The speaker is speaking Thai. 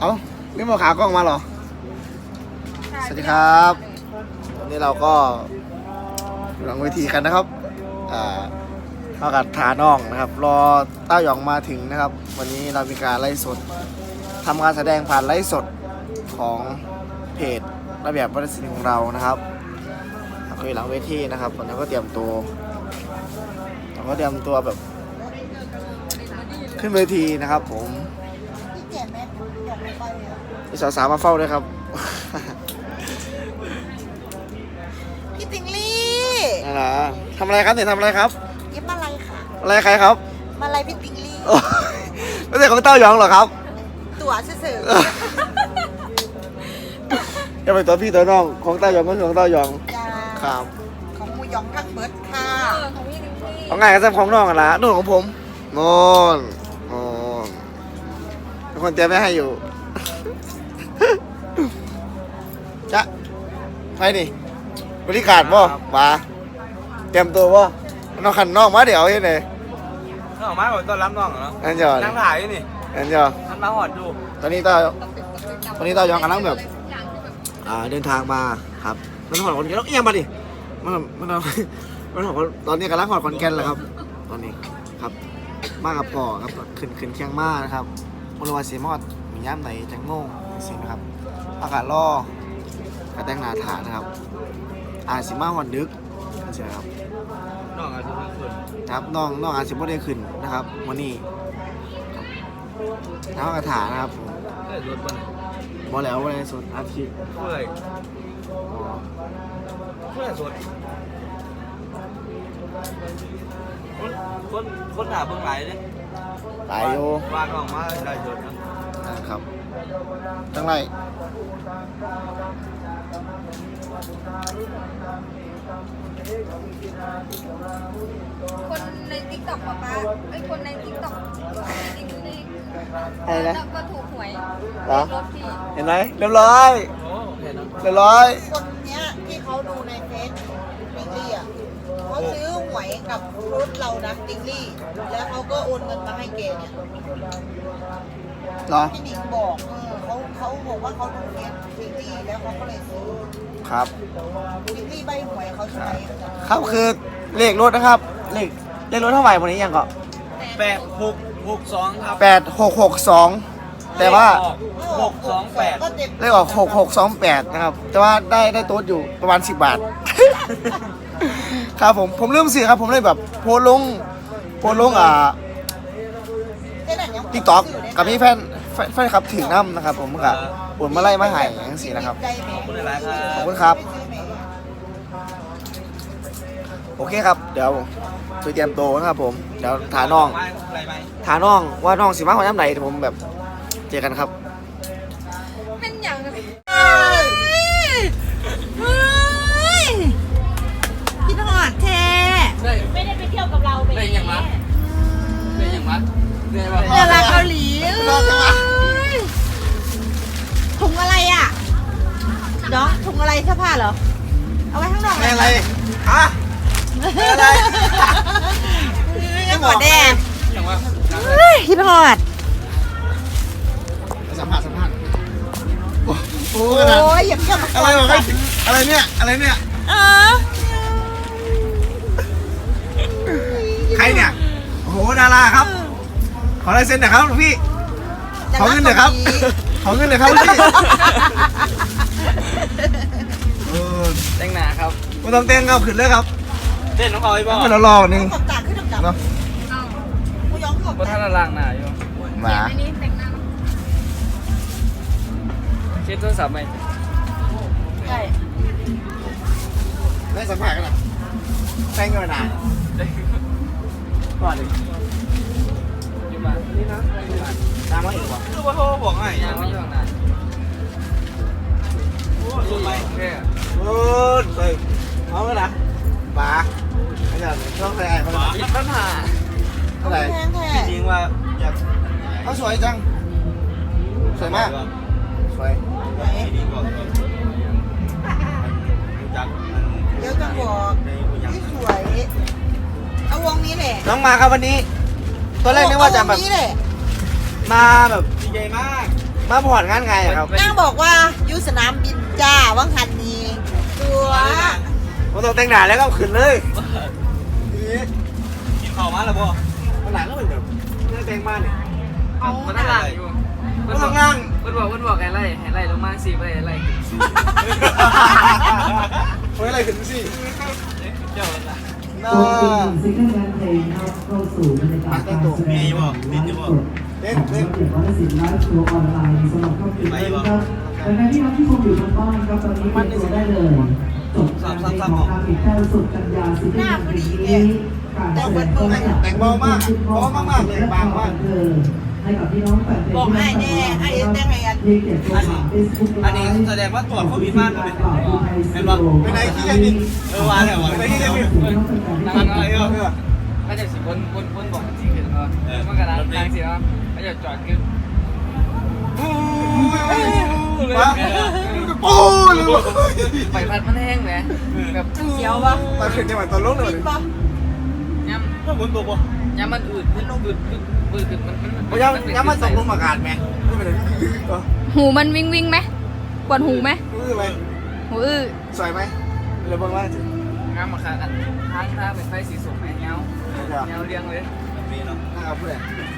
เอ้านี่มาขากล้องมาเหรอ สวัสดีครับวันนี้เราก็อยู่หลังเวทีกันนะครับอ่าเท่ากับฐาน้องนะครับ รอเต้าหยองมาถึงนะครับ วันนี้เรามีการไลฟ์สดทำการแสดงผ่านไลฟ์สดของเพจระเบียบวัฒนศิลป์ของเรานะครับก็อยู่หลังเวทีนะครับตอนนี้ก็เตรียมตัวเราก็เตรียมตัวแบบ ขึ้นเวทีนะครับผม พี่เจ็บไหมหยอกไม่ไปเลยอะ มีสาวๆมาเฝ้าด้วยครับ พี่ติงลี่นั่นนะทำอะไรครับเนี่ยทำอะไรครับยิ้มอะไรค่ะ อะไรใครครับมาอะไรพี่ติงลี่ โอ้ยไม่ใช่ของเต้ายองเหรอครับตัวซื่อจะเป็นตัวพี่ตัวน้องของเต้ายองก็คือของเต้ายองๆจ้าครับของหมูหยองทั้งเบิร์ดค่ะของไงกันแซมของน้องกันละนู่นของผมโน่นโน่นทุกคนเตรียมไว้ให้อยู่ ไปนี่บริการบ่มาเตรียมตัวบ่น้องขันน้องมาเดี๋ยวเฮ็ดไงน้องมาบอกต้อนรับน้องเหรออันเดียวนั่งถ่ายอยู่นี่อันเดียวท่านมาหอดดูตอนนี้ต้าตอนนี้ต้ายองกำลังแบบอ่าเดินทางมาครับมันหอดคนแก่นแล้วเอียงมาดิมันมันมันหอดตอนนี้กำลังหอดคอนแกนแหละครับ ตอนนี้ครับมากับพ่อครับขึ้นขึ้นเชียงมานะครับมลวาสีมอดมีย่ามไหนจังโง่สินะครับ อากาศล่อ กระแตงหนาถานะครับ อาจสิมาหอดดึกใช่ครับน้องอาจจะเป็นคนครับน้องน้องอาจสิบ่ได้ขึ้นนะครับวันนี้น้องกระถานะครับผมได้รถบ้านบอแล้ววันนี้สดอาทิตย์เพื่อยเพื่อยสดคนคนคนหาเบื้องหลังเนี่ยตายอยู่วางออกมาได้สดนะนะครับ จังไรคนในติ๊กต็อกป๊าป๊าไอ้ยคนในติ๊กต็อกจริงๆนี่อะไรนะ แล้วก็ถูกหวยเหรอ รถพี่เห็นไหมเรียบร้อยโอ้เห็นแล้วเรียบร้อยคนเนี้ยที่เขาดูในเฟซติงลี่อะเขาซื้อหวยกับ รถเรานะติงลี่ แล้วเขาก็โอนเงินมาให้เกเนี่ยเหรอ พี่หนิงบอกเออเขาเขาบอกว่าเขาดูเฟซติงลี่แล้วเขาก็เลยซื้อครับ ติงลี่ใบหวยเขาใช้ครับคือเลขรถนะครับ เลขเลขรถเท่าไหร่วันนี้ยังก็แปดหกหกสองครับแปดหกหกสองแต่ว่าออกหกสองแปดก็เจ็บเลขออกหกหกสองแปดนะครับ แต่ว่าได้ได้โต๊ดอยู่ประมาณสิบบาท ครับผมผมเริ่มเสียครับ ผมเลยแบบโพสต์ลงโพสต์ลงอ่าติ๊กต็อกกับพี่แฟนแฟนแฟนครับถึงน้ำนะครับ ผมก็ปวดมาไล่มาหายอย่างสี่นะครับขอบคุณหลายๆครับขอบคุณครับ โอเคครับ เดี๋ยวไปเตรียมตัวนะครับ ผมเดี๋ยวถาน้อง อะไรไหมถาน้องว่าน้องสิมาขอน้ำไหนผมแบบเจอกันครับ ได้ยังวะได้ปะดาราเกาหลีเอ้ยถุงอะไรอะเนาะถุงอะไรเสื้อผ้าเหรอ เอาไว้ข้างนอกไม่อะไรอะไม่อะไร ไม่หมดแดงยังวะพี่ทอดสัมผัสสัมผัสโอ้โหขนาดยอย่าเพิ่งมาอะไรวะอะไรเนี่ย อะไรเนี่ย เออใครเนี่ย โอ้โห ดาราครับ ขอลายเซ็นหน่อยครับหลวงพี่ ขอเงินหน่อยครับ ขอเงินหน่อยครับหลวงพี่เออแต่งหน้าครับไม่ต้องเต้นเอาขึ้นเลยครับเต้นน้องเอาไอ้บ่ให้เรารอหนึ่งขอบตาขึ้นดำเนาะเอาๆกูย้อมขอบบ่ตาท่านละล่างหน้าอยู่หมาอันนี้แต่งหน้ามาเช็ดโทรศัพท์ไหมใช่ได้สัมผัสกันนะแป้งกันนานก่อนเลยอยู่ ตามมาอีกว่ะคือว่าโทรบอกให้ยังไม่ยังนะโอ้สุดไปแค่โอ้ยเฮ้ยเอาเลยนะป๋าไอ้เจ้าช่องใครไอ้เขาเลยปิดปัญหาเท่าไหร่แพงแท้จริงว่าอยากเขาสวยจัง สวยมาก สวยไหนดีกว่าจักเดี๋ยวจะบอกที่สวย เอาวงนี้แหละ น้องมาครับวันนี้ตอนแรกนึกว่าจะแบบ มาแบบดีใจมากมมาพอดงานไงอะครับนางบอกว่าอยุสนามบินจ้าว่างหันนี้ตัวผมต้องแต่งหน้าแล้วก็ขึ้นเลยนี่กินข้าวมาแล้วบ่มันหลังก็เป็นแบบเนื้อแต่งบ้านเนี่ยมันตั้งหลังอยู่มันต้องง่างมันบอกมันบอกไงไล่ให้ไล่ลงมาสิไปไล่เฮ้ยอะไรขึ้นสิเจ้าละน่าซิงเกิลงาน เพลงครับเข้าสู่บรรยากาศการแสดงไลฟ์สดของระเบียบวัฒนศิลป์ไลฟ์ทัวออนไลน์สำหรับครอบครัวนะครับดังนั้นที่รับที่ชมอยู่ทางบ้านครับตอนนี้เตรียมตัวได้เลยจบการเพลงของอาผิดแค่สุดกันยาซิงเกิลงานเพลงนี้การแสดงก็จะให้กับพี่น้องแฟนเพลงบอกให้แน่ให้อ็นแน่ให้อันมีเกียรติโทรหาเฟซบุ๊กอันนี้แสดงว่าตรวจโควิดมาด้วยเป็นบ่เป็นไงขี้แค่บินเออว่าแล้วว่าเป็นไงขี้แค่บินตั้งอะไรเออ ก็จะสิบนบนบนบอกจริงๆเนาะมันกระดานทางสิเนาะก็จะจอดขึ้นมาโอ้เลยว่ะไฟพัดมันแห้งไหมแบบเขียวปะมาขึ้นจังหวัดตอนลงเลยบินปะย้ก็บนตัวบ่ำย้ำมันอืดขึ้นอืดขึ้นอืดขึ้นมันมันเพราะยังยังมันตกลงอากาศไหมไม่เป็นไรก็หูมันวิงวิงไหมปวดหูไหมรู้สึกไหมหูอื้อสวยไหมเลยบอกว่าจริงง้ำมาขากันทางท่าเป็นไฟสีส้มแม่เงา เงาเรียงเลยแบบนี้เนาะนะครับเพื่อนทางสาม